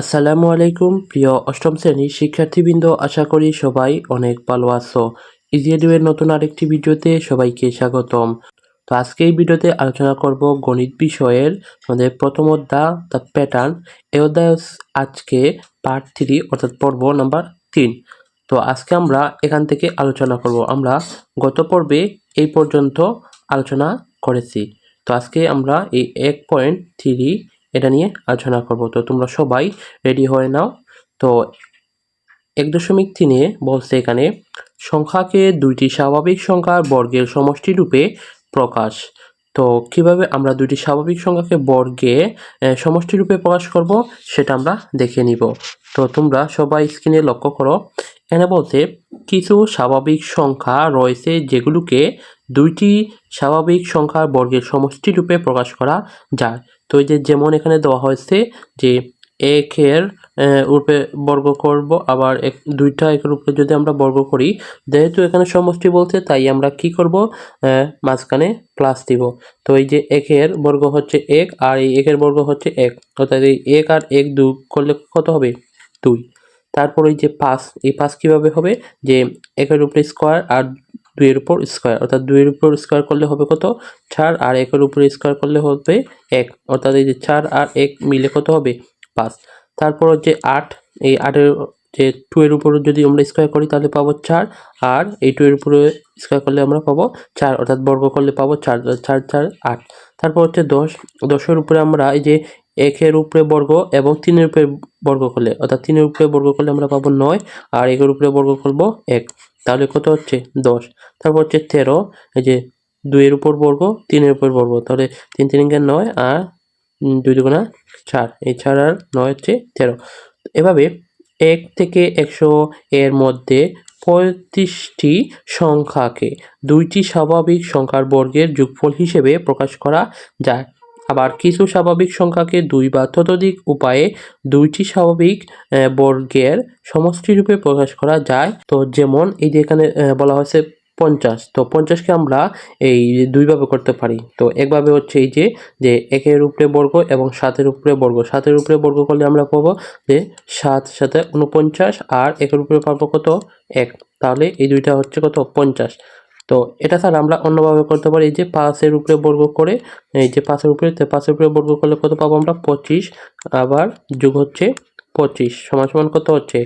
আসসালামু আলাইকুম, প্রিয় অষ্টম শ্রেণির শিক্ষার্থীবৃন্দ, আশা করি সবাই অনেক ভালো আছো। ইজিএডুয়ের নতুন আরেকটি ভিডিওতে সবাইকে স্বাগতম। তো আজকে এই ভিডিওতে আলোচনা করব গণিত বিষয়ের আমাদের প্রথম অধ্যায়, দ্য প্যাটার্ন এই অধ্যায় আজকে পার্ট থ্রি, অর্থাৎ পর্ব নাম্বার তিন। তো আজকে আমরা এখান থেকে আলোচনা করব। আমরা গত পর্বে এই পর্যন্ত আলোচনা করেছি। তো আজকে আমরা এই এক পয়েন্ট থ্রি এটা নিয়ে আলোচনা করব। তো তোমরা সবাই রেডি হয়ে নাও। তো এক দশমিক তিনে বলছে এখানে সংখ্যাকে দুইটি স্বাভাবিক সংখ্যার বর্গের সমষ্টি রূপে প্রকাশ। তো কীভাবে আমরা দুইটি স্বাভাবিক সংখ্যাকে বর্গে আহ, সমষ্টি রূপে প্রকাশ করব সেটা আমরা দেখে নিব। তো তোমরা সবাই স্ক্রিনে লক্ষ্য করো এখানে বলতে কিছু স্বাভাবিক সংখ্যা রয়েছে যেগুলোকে দুইটি স্বাভাবিক সংখ্যার বর্গের সমষ্টি রূপে প্রকাশ করা যায়। তো এই যে যেমন এখানে দেওয়া হয়েছে যে একের রূপে বর্গ করব, আবার এক, দুইটা একের উপরে যদি আমরা বর্গ করি, যেহেতু এখানে সমষ্টি বলছে, তাই আমরা কি করব? মাঝখানে প্লাস দিব। তো এই যে একের বর্গ হচ্ছে এক, আর এই একের বর্গ হচ্ছে এক। অর্থাৎ এই এক আর এক দু করলে কত হবে? দুই। তারপর এই যে পাঁচ, এই পাঁচ কীভাবে হবে? যে একের উপরে স্কোয়ার আর দুইয়ের উপর স্কোয়ার অর্থাৎ দুইয়ের উপর স্কোয়ার করলে হবে কত? চার আর একের উপরে স্কোয়ার করলে হবে এক, অর্থাৎ এই যে চার আর এক মিলে কত হবে? পাঁচ। তারপর হচ্ছে আট, এই আটের, যে টু এর উপর যদি আমরা স্কোয়ার করি তাহলে পাবো চার, আর এই টু এর উপরে স্কোয়ার করলে আমরা পাবো চার, অর্থাৎ বর্গ করলে পাবো চার চার চার, আট। তারপর হচ্ছে দশ, দশের উপরে আমরা এই যে একের উপরে বর্গ এবং তিনের উপরে বর্গ করলে, অর্থাৎ তিনের উপরে বর্গ করলে আমরা পাবো নয়, আর একের উপরে বর্গ করব এক। তাহলে কত হচ্ছে? দশ। তারপর হচ্ছে তেরো। এই যে দুইয়ের উপর বর্গ, তিনের উপর বর্গ। তাহলে তিন তিনকে নয় আর দুই দুগুণা চার। এই চার আর নয় হচ্ছে তেরো। এভাবে এক থেকে একশো এর মধ্যে পঁয়ত্রিশটি সংখ্যাকে দুইটি স্বাভাবিক সংখ্যার বর্গের যোগফল হিসেবে প্রকাশ করা যায়। আবার কিছু স্বাভাবিক সংখ্যাকে দুই বা ততোধিক উপায়ে দুইটি স্বাভাবিক বর্গের সমষ্টিরূপে প্রকাশ করা যায়। তো যেমন এই যে এখানে বলা হয়েছে পঞ্চাশ, তো পঞ্চাশকে আমরা এই দুইভাবে করতে পারি। তো একভাবে হচ্ছে এই যে যে একের উপরে বর্গ এবং সাতের উপরে বর্গ। সাতের উপরে বর্গ করলে আমরা পাবো যে সাত সাথে উনপঞ্চাশ আর একের উপরে পাবো কত? এক। তাহলে এই দুইটা হচ্ছে কত? পঞ্চাশ। তো এটা স্যার আমরা অন্যভাবে করতে পারি, এই যে পাঁচের উপরে বর্গ করে, এই যে পাঁচের উপরে পাঁচের উপরে বর্গ করলে কত পাবো আমরা? পঁচিশ, আবার যোগ হচ্ছে পঁচিশ, সমান সমান কত হচ্ছে?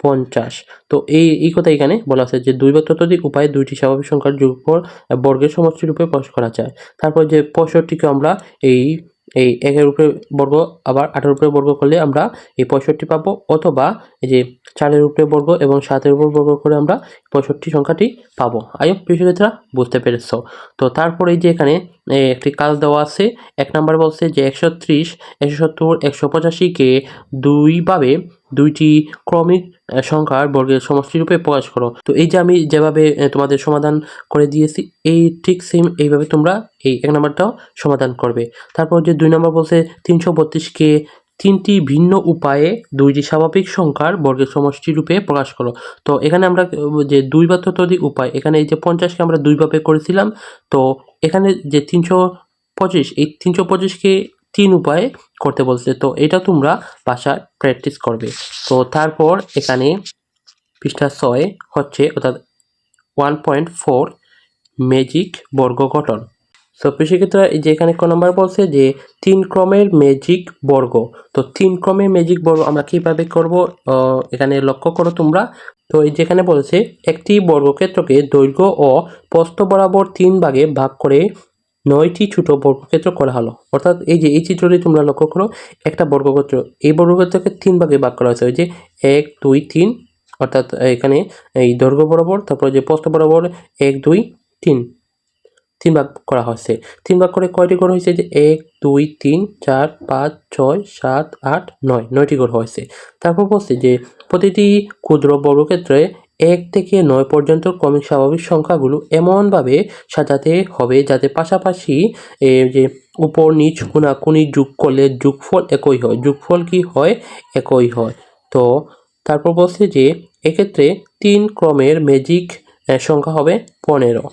পঞ্চাশ। তো এই এই কথা এখানে বলা আছে যে দুই বা ততোধিক উপায়ে দুইটি স্বাভাবিক সংখ্যার যোগফল বর্গের সমষ্টি রূপে প্রকাশ করা যায়। তারপর যে পঁয়ষট্টিকে আমরা এই এই একের উপরে বর্গ, আবার আটের উপরে বর্গ করলে আমরা এই পঁয়ষট্টি পাব, অথবা এই যে চারের উপরে বর্গ এবং সাতের উপর বর্গ করে আমরা পঁয়ষট্টি সংখ্যাটি পাব। আই বিষয়টা বুঝতে পেরেছ। তো তারপরে যে এখানে একটি কাজ দেওয়া আছে, এক নাম্বার বলছে যে একশো ত্রিশ, একশো সত্তর, একশো পঁচাশিকে দুইভাবে দুইটি ক্রমিক সংখ্যার বর্গের সমষ্টিরূপে প্রকাশ করো। তো এই যে আমি যেভাবে তোমাদের সমাধান করে দিয়েছি, এই ঠিক সেম এইভাবে তোমরা এই এক নম্বরটাও সমাধান করবে। তারপর যে দুই নম্বর বলছে, তিনশো বত্রিশকে তিনটি ভিন্ন উপায়ে দুইটি স্বাভাবিক সংখ্যার বর্গের সমষ্টি রূপে প্রকাশ করো। তো এখানে আমরা যে দুই বা ততোধিক উপায়, এখানে এই যে পঞ্চাশকে আমরা দুইভাবে করেছিলাম, তো এখানে যে তিনশো পঁচিশ, এই তিনশো পঁচিশকে তিন উপায়ে করতে বলছে। তো এটা তোমরা বাসায় প্র্যাকটিস করবে। তো তারপর এখানে পৃষ্ঠা ছয় হচ্ছে অর্থাৎ ওয়ান পয়েন্ট ফোর ম্যাজিক বর্গ গঠন সো সেক্ষেত্রে এই যে এখানে ক নম্বর বলছে যে, তিন ক্রমের ম্যাজিক বর্গ। তো তিন ক্রমের ম্যাজিক বর্গ আমরা কীভাবে করব? এখানে লক্ষ্য করো তোমরা। তো এই যেখানে বলছে, একটি বর্গক্ষেত্রকে দৈর্ঘ্য ও প্রস্থ বরাবর তিন ভাগে ভাগ করে নয়টি ছোট বর্গক্ষেত্র করা হলো। অর্থাৎ এই যে এই চিত্রটি তোমরা লক্ষ্য করো, একটা বর্গক্ষেত্র, এই বর্গক্ষেত্রকে তিন ভাগে ভাগ করা হয়েছে। ওই যে এক, দুই, তিন, অর্থাৎ এখানে এই দৈর্ঘ্য বরাবর, তারপর যে প্রস্থ বরাবর, এক, দুই, তিন তিন ভাগ করা হয়েছে। তিন ভাগ করে কয়টি ঘর হয়েছে? যে এক, দুই, তিন, চার, পাঁচ, ছয়, সাত, আট, নয়, নয়টি ঘর হয়েছে। তারপর বলছে যে প্রতিটি ক্ষুদ্র বর্গক্ষেত্রে এক থেকে নয় পর্যন্ত ক্রমিক স্বাভাবিক সংখ্যাগুলো এমনভাবে সাজাতে হবে যাতে পাশাপাশি যে উপর নিচ কোনাকুনি যোগ করলে যোগফল একই হয়। যোগফল কি হয়? একই হয়। তো তারপর বলছে যে, এক্ষেত্রে তিন ক্রমের ম্যাজিক সংখ্যা হবে পনেরো।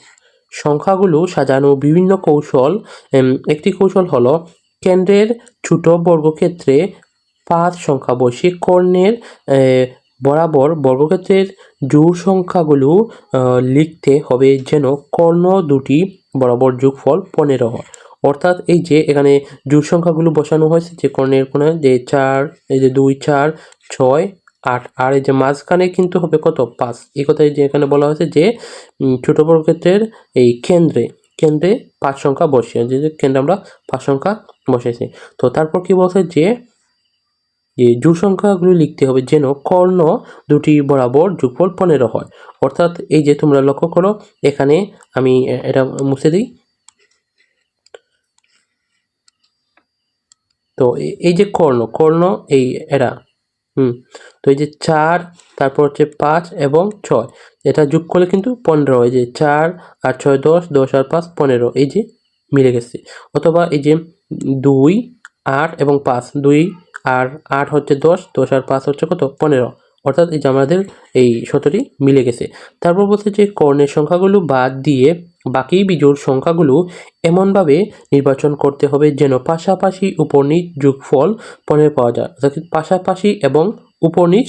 সংখ্যাগুলো সাজানো বিভিন্ন কৌশল একটি কৌশল হলো কেন্দ্রের ছোট বর্গক্ষেত্রে পাঁচ সংখ্যা বসিয়ে কর্ণের বরাবর বর্গক্ষেত্রের জোড় সংখ্যাগুলো লিখতে হবে যেন কর্ণ দুটি বরাবর যোগফল পনেরো হয়। অর্থাৎ এই যে এখানে জোড় সংখ্যাগুলো বসানো হয়েছে, যে কর্ণের কোণে, যে চার, এই যে দুই, চার, ছয়, আট, আর এই যে মাঝখানে কিন্তু হবে কত? পাঁচ। এই কথাই যে এখানে বলা হয়েছে যে ছোট বর্গক্ষেত্রের এই কেন্দ্রে কেন্দ্রে পাঁচ সংখ্যা বসিয়ে, যে কেন্দ্রে আমরা পাঁচ সংখ্যা বসেছি তো তারপর কি বলছে যে যে জোড় সংখ্যাগুলো লিখতে হবে যেন কর্ণ দুটি বরাবর যোগফল পনেরো হয়। অর্থাৎ এই যে তোমরা লক্ষ্য করো, এখানে আমি এটা মুছে দিই। তো এই যে কর্ণ কর্ণ এই এরা, হুম, তো এই যে চার, তারপর হচ্ছে পাঁচ এবং ছয়, এটা যোগ করলে কিন্তু পনেরো এই যে চার আর ছয় দশ দশ আর পাঁচ পনেরো, এই যে মিলে গেছে। অথবা এই যে দুই, আট এবং পাঁচ, দুই আর আট হচ্ছে দশ দশ আর পাঁচ হচ্ছে কত? পনেরো। অর্থাৎ এই যে আমাদের এই শতটি মিলে গেছে। তারপর বলছে যে কর্ণের সংখ্যাগুলো বাদ দিয়ে বাকি বিজোড় সংখ্যাগুলো এমনভাবে নির্বাচন করতে হবে যেন পাশাপাশি উপনিচ যোগফল পনেরো পাওয়া যায়। অর্থাৎ পাশাপাশি এবং উপনিচ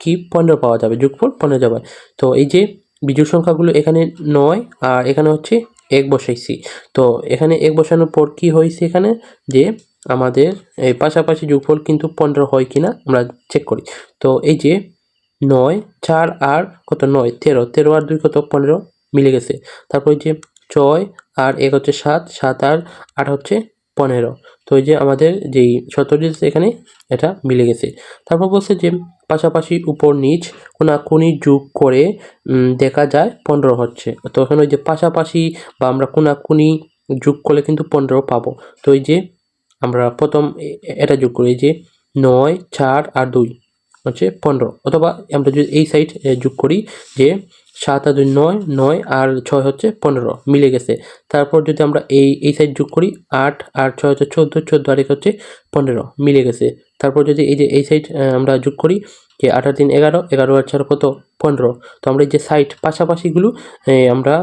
কি? পনেরো পাওয়া যাবে। যোগফল পনেরো যাবে। তো এই যে বিজোড় সংখ্যাগুলো এখানে নয় আর এখানে হচ্ছে এক বসাইছি। তো এখানে এক বসানোর পর কি হয়েছে এখানে? যে আমাদের, এই পাশাপাশি যোগফল কিন্তু পনেরো হয় কিনা আমরা চেক করি। তো এই যে নয়, চার আর কত? নয়, তেরো। তেরো আর দুই কত? পনেরো মিলে গেছে। তারপর যে ছয় আর এক হচ্ছে সাত সাত আর আট হচ্ছে পনেরো। তো এই যে আমাদের যেই সতেরো এখানে, এটা মিলে গেছে। তারপর বলছে যে পাশাপাশি উপর নিচ কোনাকুনি যোগ করে দেখা যায় পনেরো হচ্ছে। তো এখানে ওই যে পাশাপাশি বা আমরা কোনাকুনি যোগ করলে কিন্তু পনেরো পাবো। তো এই যে আমরা প্রথম এটা যোগ করি যে নয়, চার আর দুই, হচ্ছে পনেরো। অথবা আমরা যদি এই সাইড যোগ করি যে সাত আর দুই নয় নয় আর ছয় হচ্ছে পনেরো, মিলে গেছে। তারপর যদি আমরা এই এই সাইড যোগ করি, আট আর ছয় হচ্ছে চোদ্দ চোদ্দ আর এক হচ্ছে পনেরো, মিলে গেছে। তারপর যদি এই যে এই সাইড আমরা যোগ করি যে আঠারো তিন এগারো এগারো আর চার কত? পনেরো। তো আমরা এই যে সাইড পাশাপাশিগুলো আমরা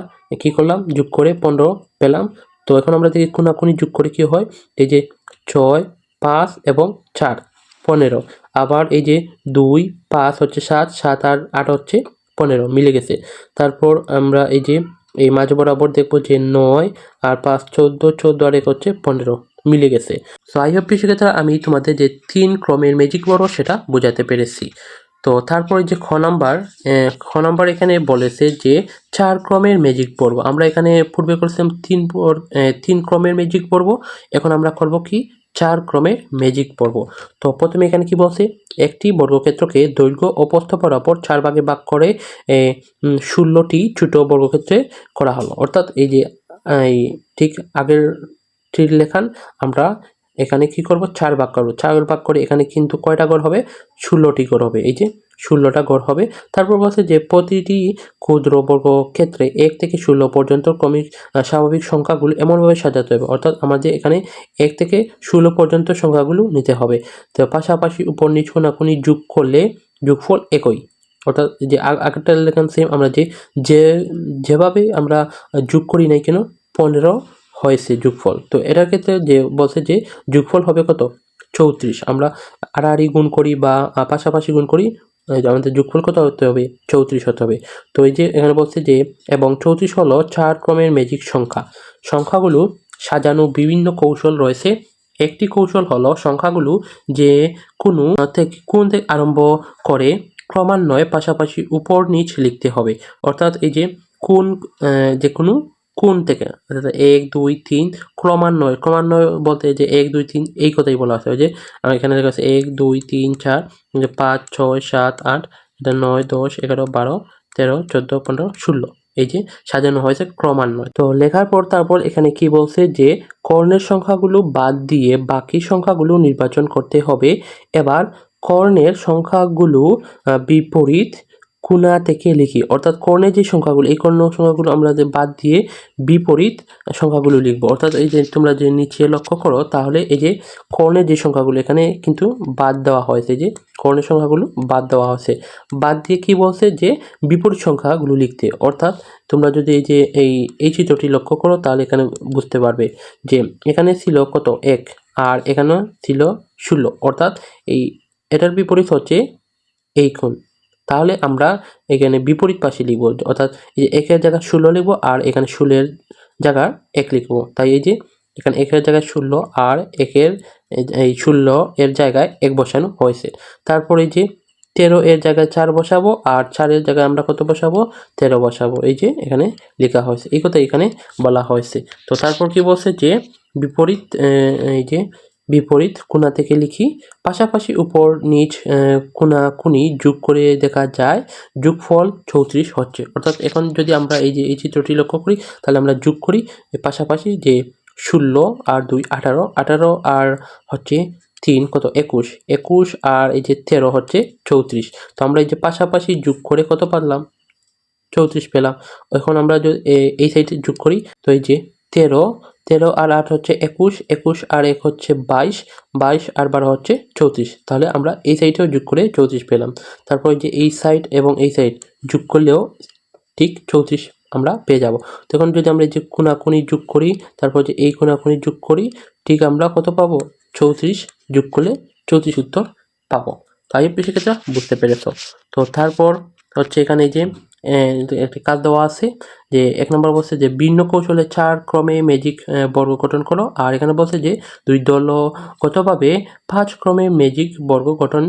কি করলাম? যোগ করে পনেরো পেলাম। তো এখন আমরা দেখি কোনাকুনি যোগ করে কি হয়? এই যে ছয়, পাঁচ এবং চার, পনেরো। আবার এই যে দুই, পাঁচ হচ্ছে সাত সাত আর আট হচ্ছে পনেরো, মিলে গেছে। তারপর আমরা এই যে এই মাঝ বরাবর দেখব যে নয় আর পাঁচ, চোদ্দ চোদ্দ আর এক হচ্ছে পনেরো, মিলে গেছে। সো আই হোপ সেক্ষেত্রে আমি তোমাদের যে তিন ক্রমের ম্যাজিক বড় সেটা বোঝাতে পেরেছি। তো তারপরে যে খ নাম্বার খ নাম্বার এখানে বলেছে যে চার ক্রমের ম্যাজিক পড়ব আমরা এখানে পূর্বে করেছিলাম তিন তিন ক্রমের ম্যাজিক পড়ব এখন আমরা করব কি? চার ক্রমের ম্যাজিক পড়ব তো প্রথমে এখানে কি বলছে? একটি বর্গক্ষেত্রকে দৈর্ঘ্য ও প্রস্থ বরাবর চার ভাগে ভাগ করে ষোলোটি ছোট বর্গক্ষেত্রে করা হলো। অর্থাৎ এই যে ঠিক আগের লেখান আমরা এখানে কি করব? চার ভাগ করব। চার ভাগ করে এখানে কিন্তু কয়টা ঘর হবে? ষোলোটি ঘর হবে। এই যে ষোলোটা ঘর হবে। তারপর বলছে যে প্রতিটি ক্ষুদ্র বর্গ ক্ষেত্রে এক থেকে ষোলো পর্যন্ত ক্রমিক স্বাভাবিক সংখ্যাগুলো এমনভাবে সাজাতে হবে। অর্থাৎ আমাদের এখানে এক থেকে ষোলো পর্যন্ত সংখ্যাগুলো নিতে হবে। তো পাশাপাশি উপর নিচ কোনাকুনি যোগ করলে যোগফল একই। অর্থাৎ যে আগ- আগেরটা লেখান সেম আমরা যে, যেভাবে আমরা যোগ করি নাই কেন? পনেরো হয়েছে যুগফল। তো এটার ক্ষেত্রে যে বলছে যে যুগফল হবে কত? চৌত্রিশ। আমরা আড়াআড়ি গুণ করি বা পাশাপাশি গুণ করি আমাদের যোগফল কত হতে হবে? চৌত্রিশ হতে হবে। তো এই যে এখানে বলছে যে, এবং চৌত্রিশ হলো চার ক্রমের ম্যাজিক সংখ্যা। সংখ্যাগুলো সাজানো বিভিন্ন কৌশল রয়েছে। একটি কৌশল হলো সংখ্যাগুলো যে কোনো থেকে কোন থেকে আরম্ভ করে ক্রমান্বয়ে পাশাপাশি উপর নিচ লিখতে হবে। অর্থাৎ এই যে কোন যে কোনো কোন থেকে? অর্থাৎ এক, দুই, তিন, ক্রমান্বয়, ক্রমান্বয়ে বলতে যে এক, দুই, তিন, এই কথাই বলা আছে। ওই যে আমার এখানে দেখা আছে এক, দুই, তিন, চার পাঁচ, ছয়, সাত, আট, এটা নয়, দশ, এগারো, বারো, তেরো, চোদ্দ, পনেরো, ষোলো। এই যে সাজানো হয়েছে ক্রমান্বয়ে। তো লেখার পর তারপর এখানে কি বলছে যে কর্ণের সংখ্যাগুলো বাদ দিয়ে বাকি সংখ্যাগুলো নির্বাচন করতে হবে। এবার কর্ণের সংখ্যাগুলো বিপরীত কোণা থেকে লিখি। অর্থাৎ কর্ণের যে সংখ্যাগুলো, এই কর্ণ সংখ্যাগুলো আমরা যে বাদ দিয়ে বিপরীত সংখ্যাগুলো লিখব। অর্থাৎ এই যে তোমরা যে নিচে লক্ষ্য করো, তাহলে এই যে কর্ণের যে সংখ্যাগুলো, এখানে কিন্তু বাদ দেওয়া হয়েছে। যে কর্ণের সংখ্যাগুলো বাদ দেওয়া হয়েছে। বাদ দিয়ে কি বলছে? যে বিপরীত সংখ্যাগুলো লিখতে। অর্থাৎ তোমরা যদি এই যে এই এই চিত্রটি লক্ষ্য করো, তাহলে এখানে বুঝতে পারবে যে এখানে ছিল কত? এক। আর এখানে ছিল ষোলো। অর্থাৎ এই, এটার বিপরীত হচ্ছে এই কোণ। তাহলে আমরা এখানে বিপরীত পাশে লিখব, অর্থাৎ এই যে একের জায়গায় ষোলো লিখব আর এখানে ষোলোর জায়গায় এক লিখব। তাই এই যে এখানে একের জায়গায় ষোলো আর একের এই- ষোলো এর জায়গায় এক বসানো হয়েছে। তারপরে এই যে তেরো এর জায়গায় চার বসাবো আর চারের জায়গায় আমরা কত বসাবো? তেরো বসাবো। এই যে এখানে লেখা হয়েছে। এই কথা এখানে বলা হয়েছে। তো তারপর কি বলছে যে বিপরীত এই যে বিপরীত কোণা থেকে লিখি। পাশাপাশি উপর নিচ আহ, কোণাকুনি যোগ করে দেখা যায় যোগফল চৌত্রিশ হচ্ছে। অর্থাৎ এখন যদি আমরা এই যে এই চিত্রটি লক্ষ্য করি তাহলে আমরা যোগ করি। পাশাপাশি যে ষোলো আর দুই আঠারো আঠারো আর হচ্ছে তিন কত? একুশ। একুশ আর এই যে তেরো হচ্ছে চৌত্রিশ। তো আমরা এই যে পাশাপাশি যোগ করে কত পারলাম? চৌত্রিশ পেলাম। এখন আমরা যদি এই সাইডে যোগ করি তো এই যে তেরো তেরো আর আট হচ্ছে একুশ একুশ আর এক হচ্ছে বাইশ বাইশ আর বারো হচ্ছে চৌত্রিশ। তাহলে আমরা এই সাইডেও যোগ করে চৌত্রিশ পেলাম। তারপর যে এই সাইড এবং এই সাইড যোগ করলেও ঠিক চৌত্রিশ আমরা পেয়ে যাব। তখন যদি আমরা যে কোনাকুনি যোগ করি, তারপর যে এই কোনাকুনি যোগ করি, ঠিক আমরা কত পাবো? চৌত্রিশ যোগ করলে চৌত্রিশ উত্তর পাবো। তাই সেক্ষেত্রে বুঝতে পেরেছ। তো তারপর হচ্ছে এখানে যে একটি কাজ দেওয়া আছে। যে এক নম্বর বলছে যে ভিন্ন কৌশলে চার ক্রমে ম্যাজিক বর্গ গঠন করো। আর এখানে বলছে যে দুই দলগতভাবে পাঁচ ক্রমে ম্যাজিক বর্গ গঠন,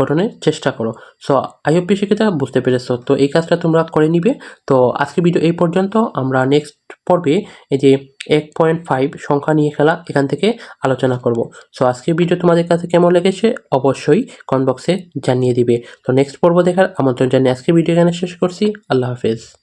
গঠনের চেষ্টা করো। সো আই আইওপি শিক্ষিতা বুঝতে পেরেছ। তো এই কাজটা তোমরা করে নিবে। তো আজকে ভিডিও এই পর্যন্ত। আমরা নেক্সট পর্বে এই যে এক পয়েন্ট ফাইভ সংখ্যা নিয়ে খেলা এখান থেকে আলোচনা করব। সো আজকের ভিডিও তোমাদের কাছে কেমন লেগেছে? অবশ্যই কমেন্ট বক্সে জানিয়ে দিবে। তো নেক্সট পর্ব দেখার আমন্ত্রণ জানিয়ে আজকে ভিডিও এখানে শেষ করছি। আল্লাহ হাফেজ।